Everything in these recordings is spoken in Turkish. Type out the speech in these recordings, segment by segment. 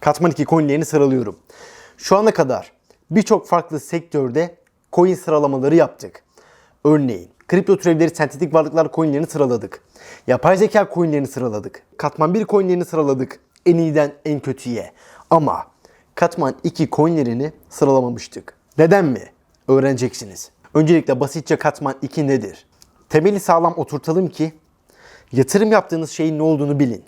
Katman 2 coinlerini sıralıyorum. Şu ana kadar birçok farklı sektörde coin sıralamaları yaptık. Örneğin kripto türevleri sentetik varlıklar coinlerini sıraladık. Yapay zeka coinlerini sıraladık. Katman 1 coinlerini sıraladık. En iyiden en kötüye. Ama Katman 2 coinlerini sıralamamıştık. Neden mi? Öğreneceksiniz. Öncelikle basitçe Katman 2 nedir? Temeli sağlam oturtalım ki yatırım yaptığınız şeyin ne olduğunu bilin.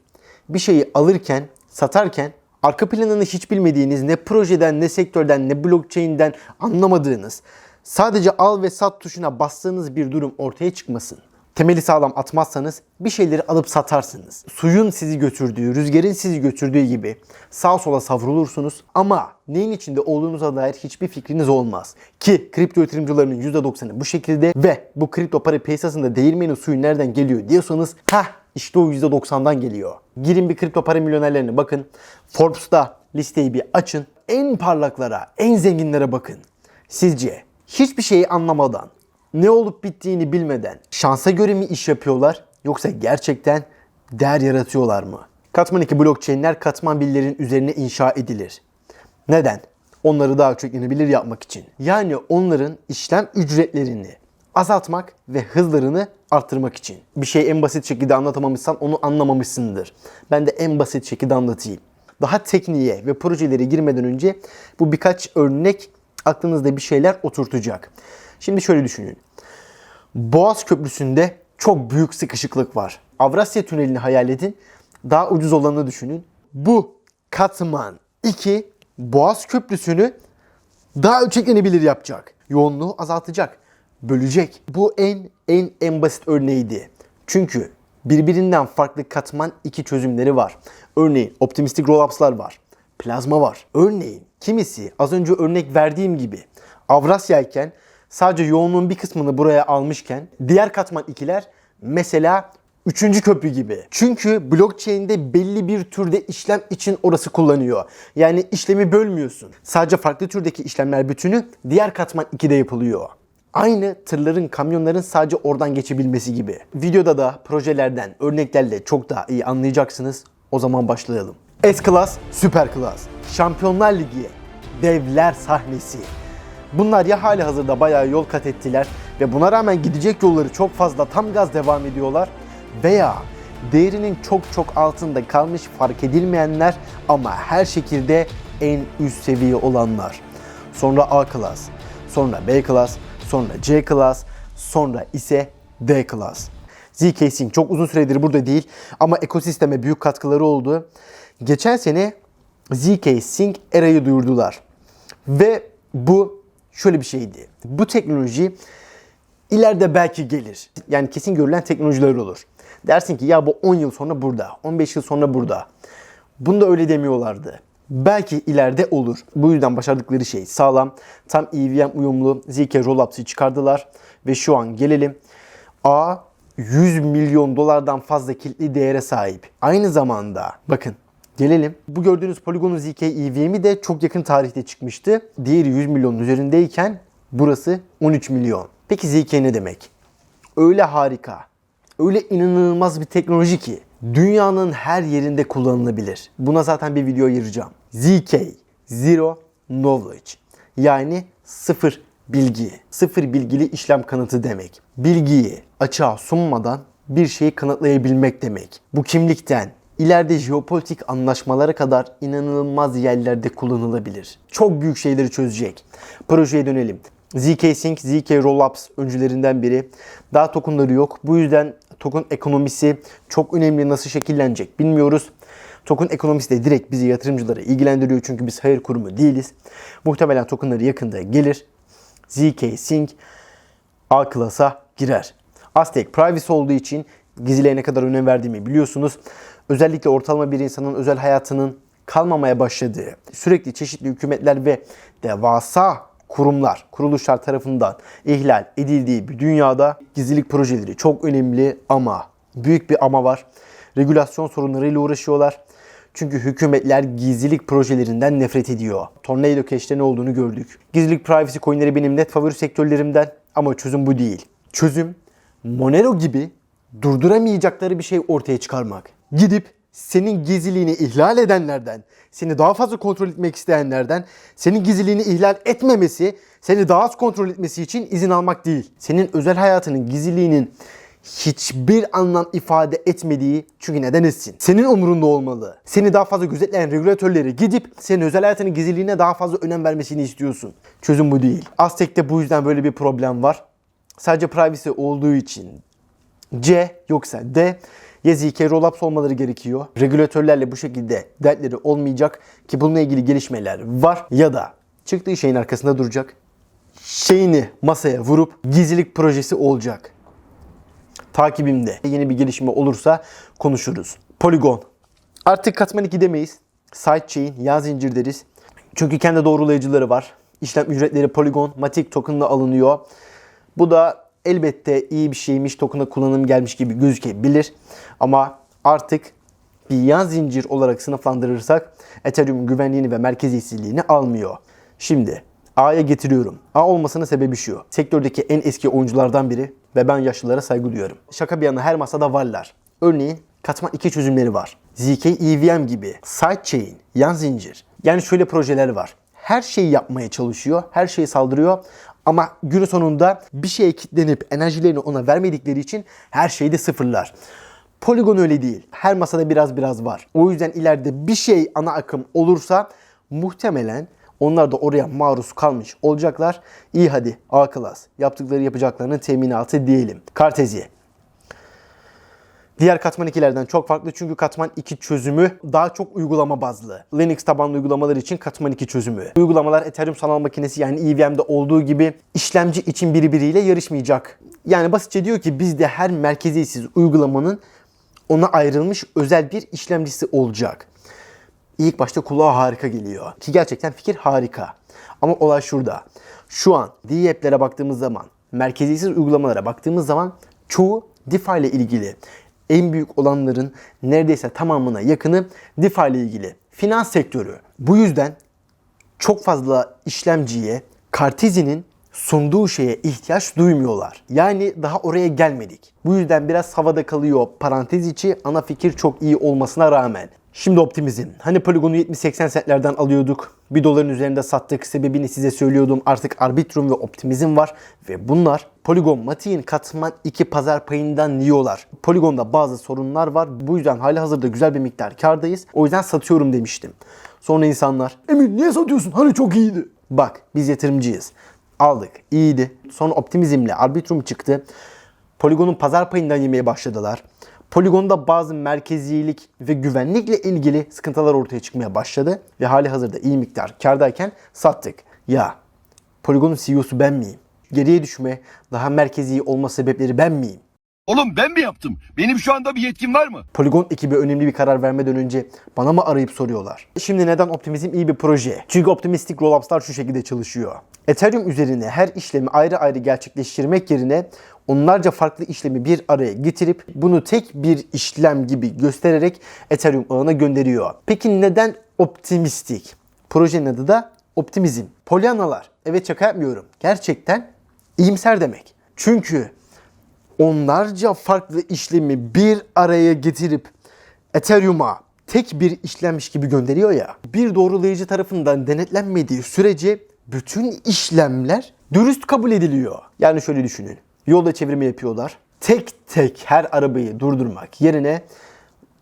Bir şeyi alırken, satarken arka planını hiç bilmediğiniz ne projeden, ne sektörden, ne blockchain'den anlamadığınız sadece al ve sat tuşuna bastığınız bir durum ortaya çıkmasın. Temeli sağlam atmazsanız bir şeyleri alıp satarsınız. Suyun sizi götürdüğü, rüzgarın sizi götürdüğü gibi sağ sola savrulursunuz ama neyin içinde olduğunuza dair hiçbir fikriniz olmaz. Ki kripto yatırımcılarının %90'ı bu şekilde ve bu kripto para piyasasında değirmenin suyu nereden geliyor diyorsanız heh işte o %90'dan geliyor. Girin bir kripto para milyonerlerine bakın. Forbes'ta listeyi bir açın. En parlaklara, en zenginlere bakın. Sizce hiçbir şeyi anlamadan, ne olup bittiğini bilmeden şansa göre mi iş yapıyorlar yoksa gerçekten değer yaratıyorlar mı? Katman 2 blockchain'ler katman billerin üzerine inşa edilir. Neden? Onları daha çok inebilir yapmak için. Yani onların işlem ücretlerini azaltmak ve hızlarını arttırmak için. Bir şey en basit şekilde anlatamamışsan onu anlamamışsındır. Ben de en basit şekilde anlatayım. Daha tekniğe ve projelere girmeden önce bu birkaç örnek aklınızda bir şeyler oturtacak. Şimdi şöyle düşünün. Boğaz Köprüsü'nde çok büyük sıkışıklık var. Avrasya Tüneli'ni hayal edin. Daha ucuz olanı düşünün. Bu katman 2 Boğaz Köprüsü'nü daha ölçeklenebilir yapacak. Yoğunluğu azaltacak. Bölecek. Bu en en en basit örneğiydi. Çünkü birbirinden farklı katman iki çözümleri var. Örneğin optimistik rollups'lar var. Plazma var. Örneğin kimisi az önce örnek verdiğim gibi Avrasya iken sadece yoğunluğun bir kısmını buraya almışken diğer katman ikiler mesela Üçüncü köprü gibi. Çünkü blockchain'de belli bir türde işlem için orası kullanıyor. Yani işlemi bölmüyorsun. Sadece farklı türdeki işlemler bütünü diğer katman 2'de yapılıyor. Aynı tırların, kamyonların sadece oradan geçebilmesi gibi. Videoda da projelerden, örneklerle çok daha iyi anlayacaksınız. O zaman başlayalım. S-Class, Süper Class, Şampiyonlar Ligi, devler sahnesi. Bunlar ya hali hazırda bayağı yol kat ettiler ve buna rağmen gidecek yolları çok fazla tam gaz devam ediyorlar veya değerinin çok çok altında kalmış fark edilmeyenler ama her şekilde en üst seviye olanlar. Sonra A Class, sonra B Class, sonra C Class, sonra ise D Class. ZK Sync çok uzun süredir burada değil ama ekosisteme büyük katkıları oldu. Geçen sene ZK Sync Era'yı duyurdular. Ve bu şöyle bir şeydi. Bu teknoloji ileride belki gelir. Yani kesin görülen teknolojiler olur. Dersin ki ya bu 10 yıl sonra burada, 15 yıl sonra burada. Bunda öyle demiyorlardı. Belki ileride olur. Bu yüzden başardıkları şey sağlam, tam EVM uyumlu ZK Rollups'ı çıkardılar. Ve şu an gelelim. A 100 milyon dolardan fazla kilitli değere sahip. Aynı zamanda bakın Gelelim. Bu gördüğünüz Polygon'un ZK EVM'i de çok yakın tarihte çıkmıştı. Diğeri 100 milyonun üzerindeyken burası 13 milyon. Peki ZK ne demek? Öyle harika, öyle inanılmaz bir teknoloji ki dünyanın her yerinde kullanılabilir. Buna zaten bir video ayıracağım. ZK, Zero Knowledge. Yani sıfır bilgi. Sıfır bilgili işlem kanıtı demek. Bilgiyi açığa sunmadan bir şeyi kanıtlayabilmek demek. Bu kimlikten ileride jeopolitik anlaşmalara kadar inanılmaz yerlerde kullanılabilir. Çok büyük şeyleri çözecek. Projeye dönelim. ZK Sync, ZK Rollups öncülerinden biri. Daha tokenları yok. Bu yüzden token ekonomisi çok önemli. Nasıl şekillenecek bilmiyoruz. Token ekonomisi de direkt bizi yatırımcıları ilgilendiriyor çünkü biz hayır kurumu değiliz. Muhtemelen tokenları yakında gelir. ZK Sync A klasa girer. Aztek privacy olduğu için gizliliğe ne kadar önem verdiğimi biliyorsunuz. Özellikle ortalama bir insanın özel hayatının kalmamaya başladığı, sürekli çeşitli hükümetler ve devasa kurumlar, kuruluşlar tarafından ihlal edildiği bir dünyada gizlilik projeleri çok önemli ama büyük bir ama var. Regülasyon sorunlarıyla uğraşıyorlar. Çünkü hükümetler gizlilik projelerinden nefret ediyor. Tornado Cash'te ne olduğunu gördük. Gizlilik privacy coinleri benim net favori sektörlerimden ama çözüm bu değil. Çözüm Monero gibi durduramayacakları bir şey ortaya çıkarmak. Gidip senin gizliliğini ihlal edenlerden, seni daha fazla kontrol etmek isteyenlerden, senin gizliliğini ihlal etmemesi, seni daha az kontrol etmesi için izin almak değil. Senin özel hayatının gizliliğinin hiçbir anlam ifade etmediği çünkü neden etsin? Senin umurunda olmalı. Seni daha fazla gözetleyen regülatörleri gidip senin özel hayatının gizliliğine daha fazla önem vermesini istiyorsun. Çözüm bu değil. Aztek'te bu yüzden böyle bir problem var. Sadece privacy olduğu için C yoksa D ya ZK rollups olmaları gerekiyor. Regülatörlerle bu şekilde dertleri olmayacak ki bununla ilgili gelişmeler var ya da çıktığı şeyin arkasında duracak. Şeyini masaya vurup gizlilik projesi olacak. Takibimde yeni bir gelişme olursa konuşuruz. Polygon. Artık katman 2 demeyiz. Sidechain, yağ zincir deriz. Çünkü kendi doğrulayıcıları var. İşlem ücretleri Polygon, Matic token'la alınıyor. Bu da elbette iyi bir şeymiş, token'a kullanım gelmiş gibi gözükebilir. Ama artık bir yan zincir olarak sınıflandırırsak Ethereum güvenliğini ve merkeziyetsizliğini almıyor. Şimdi A'ya getiriyorum. A olmasının sebebi şu. Sektördeki en eski oyunculardan biri ve ben yaşlılara saygı duyuyorum. Şaka bir yana her masada varlar. Örneğin katman 2 çözümleri var. ZK EVM gibi, sidechain, yan zincir. Yani şöyle projeler var. Her şeyi yapmaya çalışıyor, her şeyi saldırıyor ama günün sonunda bir şeye kilitlenip enerjilerini ona vermedikleri için her şeyi de sıfırlar. Polygon öyle değil. Her masada biraz biraz var. O yüzden ileride bir şey ana akım olursa muhtemelen onlar da oraya maruz kalmış olacaklar. İyi hadi A klas. Yaptıkları yapacaklarının teminatı diyelim. Kartezi. Diğer katman 2'lerden çok farklı çünkü katman 2 çözümü daha çok uygulama bazlı. Linux tabanlı uygulamalar için katman 2 çözümü. Uygulamalar Ethereum sanal makinesi yani EVM'de olduğu gibi işlemci için birbiriyle yarışmayacak. Yani basitçe diyor ki bizde her merkeziyetsiz uygulamanın ona ayrılmış özel bir işlemcisi olacak. İlk başta kulağa harika geliyor. Ki gerçekten fikir harika. Ama olay şurada. Şu an DApp'lere baktığımız zaman, merkeziyetsiz uygulamalara baktığımız zaman çoğu DeFi ile ilgili. En büyük olanların neredeyse tamamına yakını DeFi ile ilgili. Finans sektörü. Bu yüzden çok fazla işlemciye Cartesia'nın sunduğu şeye ihtiyaç duymuyorlar. Yani daha oraya gelmedik. Bu yüzden biraz havada kalıyor parantez içi ana fikir çok iyi olmasına rağmen. Şimdi optimizm. Hani poligonu 70-80 centlerden alıyorduk. 1 doların üzerinde sattık. Sebebini size söylüyordum. Artık Arbitrum ve Optimizm var. Ve bunlar Polygon Matik'in katman 2 pazar payından yiyorlar. Polygon'da bazı sorunlar var. Bu yüzden hali hazırda güzel bir miktar kardayız. O yüzden satıyorum demiştim. Sonra insanlar Emin niye satıyorsun? Hani çok iyiydi. Bak biz yatırımcıyız. Aldık. iyiydi. Sonra Optimizm'le Arbitrum çıktı. Polygon'un pazar payından yemeye başladılar. Poligonda bazı merkezilik ve güvenlikle ilgili sıkıntılar ortaya çıkmaya başladı ve hali hazırda iyi miktar kardayken sattık. Ya Poligon'un CEO'su ben miyim? Geriye düşme, daha merkezi olma sebepleri ben miyim? Oğlum ben mi yaptım? Benim şu anda bir yetkim var mı? Polygon ekibi önemli bir karar vermeden önce bana mı arayıp soruyorlar? Şimdi neden Optimizm iyi bir proje? Çünkü optimistik rollups'lar şu şekilde çalışıyor. Ethereum üzerine her işlemi ayrı ayrı gerçekleştirmek yerine onlarca farklı işlemi bir araya getirip bunu tek bir işlem gibi göstererek Ethereum ağına gönderiyor. Peki neden optimistik? Projenin adı da optimizm. Polyanalar. Evet şaka yapmıyorum. Gerçekten iyimser demek. Çünkü onlarca farklı işlemi bir araya getirip Ethereum'a tek bir işlemmiş gibi gönderiyor ya. Bir doğrulayıcı tarafından denetlenmediği sürece bütün işlemler dürüst kabul ediliyor. Yani şöyle düşünün. Yolda çevirme yapıyorlar. Tek tek her arabayı durdurmak yerine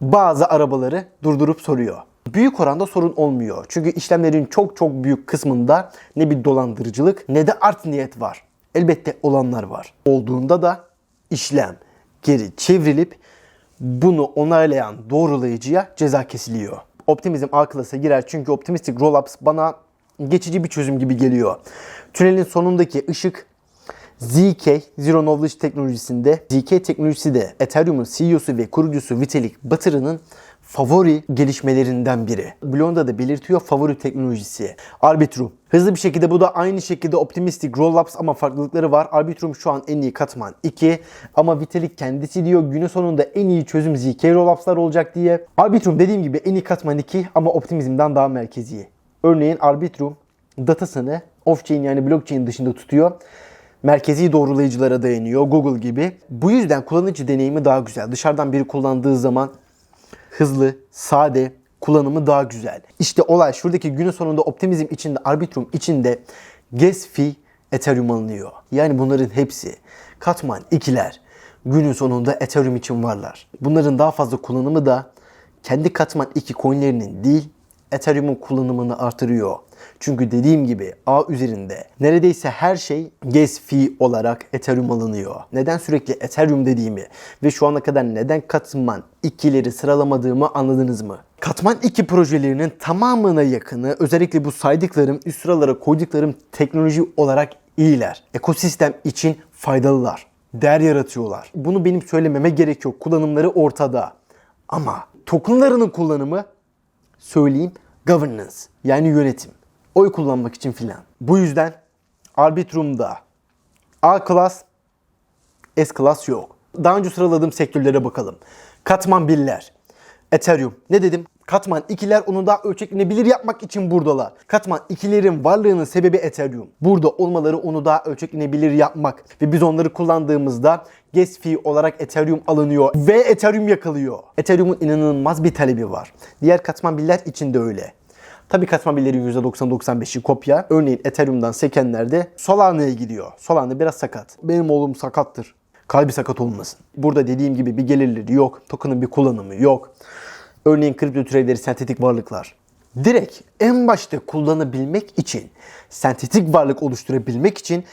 bazı arabaları durdurup soruyor. Büyük oranda sorun olmuyor. Çünkü işlemlerin çok çok büyük kısmında ne bir dolandırıcılık ne de art niyet var. Elbette olanlar var. Olduğunda da işlem geri çevrilip bunu onaylayan doğrulayıcıya ceza kesiliyor. Optimizm A klasa girer çünkü optimistic rollups bana geçici bir çözüm gibi geliyor. Tünelin sonundaki ışık ZK, Zero Knowledge teknolojisinde, ZK teknolojisi de Ethereum'un CEO'su ve kurucusu Vitalik Butter'ın favori gelişmelerinden biri. Blonda da belirtiyor favori teknolojisi. Arbitrum. Hızlı bir şekilde bu da aynı şekilde Optimistic Rollups ama farklılıkları var. Arbitrum şu an en iyi katman 2 ama Vitalik kendisi diyor günün sonunda en iyi çözüm ZK Rollups'lar olacak diye. Arbitrum dediğim gibi en iyi katman 2 ama Optimizm'den daha merkezi. Örneğin Arbitrum datasını off-chain yani blockchain dışında tutuyor merkezi doğrulayıcılara dayanıyor Google gibi. Bu yüzden kullanıcı deneyimi daha güzel. Dışarıdan biri kullandığı zaman hızlı, sade, kullanımı daha güzel. İşte olay şuradaki günün sonunda optimizm içinde, arbitrum içinde gas fee Ethereum alınıyor. Yani bunların hepsi katman ikiler günün sonunda Ethereum için varlar. Bunların daha fazla kullanımı da kendi katman 2 coinlerinin değil Ethereum'un kullanımını artırıyor. Çünkü dediğim gibi ağ üzerinde neredeyse her şey gas fee olarak Ethereum alınıyor. Neden sürekli Ethereum dediğimi ve şu ana kadar neden katman 2'leri sıralamadığımı anladınız mı? Katman 2 projelerinin tamamına yakını özellikle bu saydıklarım üst sıralara koyduklarım teknoloji olarak iyiler. Ekosistem için faydalılar. Değer yaratıyorlar. Bunu benim söylememe gerek yok. Kullanımları ortada. Ama tokenlarının kullanımı söyleyeyim governance yani yönetim. Oy kullanmak için filan. Bu yüzden Arbitrum'da A class, S class yok. Daha önce sıraladığım sektörlere bakalım. Katman 1'ler, Ethereum. Ne dedim? Katman 2'ler onu daha ölçeklenebilir yapmak için buradalar. Katman 2'lerin varlığının sebebi Ethereum. Burada olmaları onu daha ölçeklenebilir yapmak. Ve biz onları kullandığımızda gas fee olarak Ethereum alınıyor ve Ethereum yakalıyor. Ethereum'un inanılmaz bir talebi var. Diğer katman 1'ler için de öyle. Tabii katman birlerin %90-95'i kopya. Örneğin Ethereum'dan sekenler de Solana'ya gidiyor. Solana biraz sakat. Benim oğlum sakattır. Kalbi sakat olmasın. Burada dediğim gibi bir gelirleri yok. Token'ın bir kullanımı yok. Örneğin kripto türevleri sentetik varlıklar. Direkt en başta kullanabilmek için, sentetik varlık oluşturabilmek için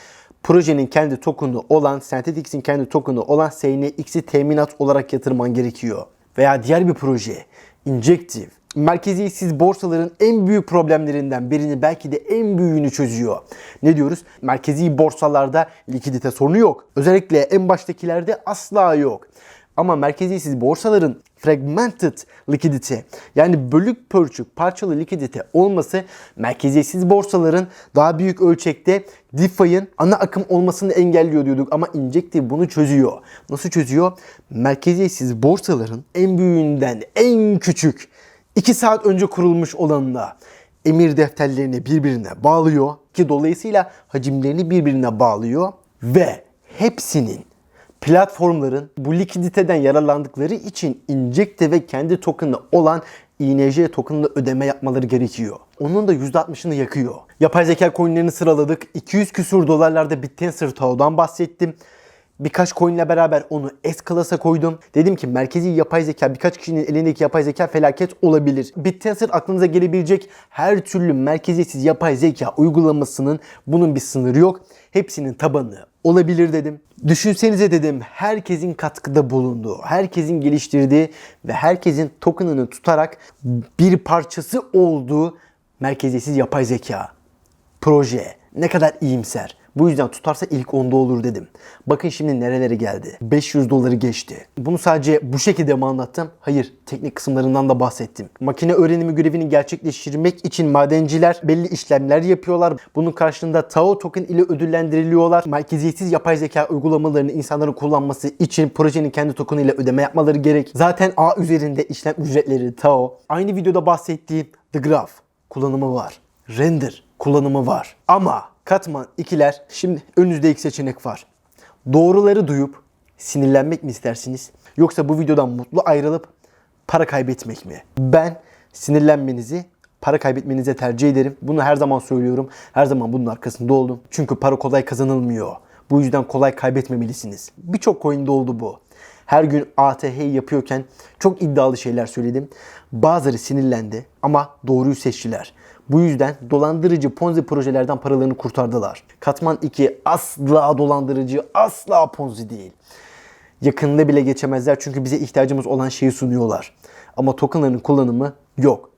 projenin kendi token'ı olan, Synthetix'in kendi token'ı olan SNX'i teminat olarak yatırman gerekiyor. Veya diğer bir proje, Injective, merkeziyetsiz borsaların en büyük problemlerinden birini belki de en büyüğünü çözüyor. Ne diyoruz? Merkezi borsalarda likidite sorunu yok. Özellikle en baştakilerde asla yok. Ama merkeziyetsiz borsaların fragmented likidite yani bölük pörçük parçalı likidite olması merkeziyetsiz borsaların daha büyük ölçekte DeFi'nin ana akım olmasını engelliyor diyorduk ama Injective bunu çözüyor. Nasıl çözüyor? Merkeziyetsiz borsaların en büyüğünden en küçük 2 saat önce kurulmuş olanına emir defterlerini birbirine bağlıyor ki dolayısıyla hacimlerini birbirine bağlıyor ve hepsinin platformların bu likiditeden yararlandıkları için Injective ve kendi token'ı olan INJ token'la ödeme yapmaları gerekiyor. Onun da %60'ını yakıyor. Yapay zeka coinlerini sıraladık. 200 küsur dolarlarda BitTensor Tao'dan bahsettim. Birkaç coinle beraber onu S-Class'a koydum. Dedim ki merkezi yapay zeka birkaç kişinin elindeki yapay zeka felaket olabilir. BitTensor aklınıza gelebilecek her türlü merkeziyetsiz yapay zeka uygulamasının bunun bir sınırı yok. Hepsinin tabanı olabilir dedim. Düşünsenize dedim herkesin katkıda bulunduğu, herkesin geliştirdiği ve herkesin token'ını tutarak bir parçası olduğu merkeziyetsiz yapay zeka proje ne kadar iyimser. Bu yüzden tutarsa ilk onda olur dedim. Bakın şimdi nerelere geldi. 500 doları geçti. Bunu sadece bu şekilde mi anlattım? Hayır, teknik kısımlarından da bahsettim. Makine öğrenimi görevini gerçekleştirmek için madenciler belli işlemler yapıyorlar. Bunun karşılığında Tao token ile ödüllendiriliyorlar. Merkeziyetsiz yapay zeka uygulamalarını insanların kullanması için projenin kendi token ile ödeme yapmaları gerek. Zaten A üzerinde işlem ücretleri Tao. Aynı videoda bahsettiğim The Graph kullanımı var. Render kullanımı var. Ama katman ikiler şimdi önünüzde ilk seçenek var. Doğruları duyup sinirlenmek mi istersiniz? Yoksa bu videodan mutlu ayrılıp para kaybetmek mi? Ben sinirlenmenizi para kaybetmenize tercih ederim. Bunu her zaman söylüyorum. Her zaman bunun arkasında oldum. Çünkü para kolay kazanılmıyor. Bu yüzden kolay kaybetmemelisiniz. Birçok coin'de oldu bu. Her gün ATH yapıyorken çok iddialı şeyler söyledim. Bazıları sinirlendi ama doğruyu seçtiler. Bu yüzden dolandırıcı Ponzi projelerden paralarını kurtardılar. Katman 2 asla dolandırıcı, asla Ponzi değil. Yakında bile geçemezler çünkü bize ihtiyacımız olan şeyi sunuyorlar. Ama tokenların kullanımı yok.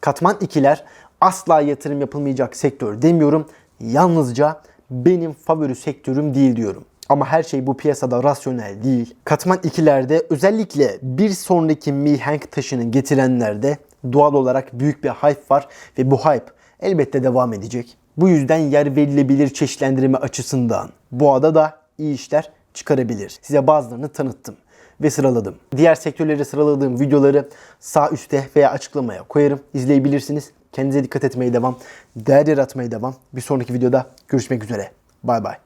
Katman 2'ler asla yatırım yapılmayacak sektör demiyorum. Yalnızca benim favori sektörüm değil diyorum. Ama her şey bu piyasada rasyonel değil. Katman 2'lerde özellikle bir sonraki mihenk taşını getirenlerde doğal olarak büyük bir hype var ve bu hype elbette devam edecek. Bu yüzden yer verilebilir çeşitlendirme açısından boğada da iyi işler çıkarabilir. Size bazılarını tanıttım ve sıraladım. Diğer sektörleri sıraladığım videoları sağ üstte veya açıklamaya koyarım. İzleyebilirsiniz. Kendinize dikkat etmeye devam. Değer yaratmaya devam. Bir sonraki videoda görüşmek üzere. Bay bay.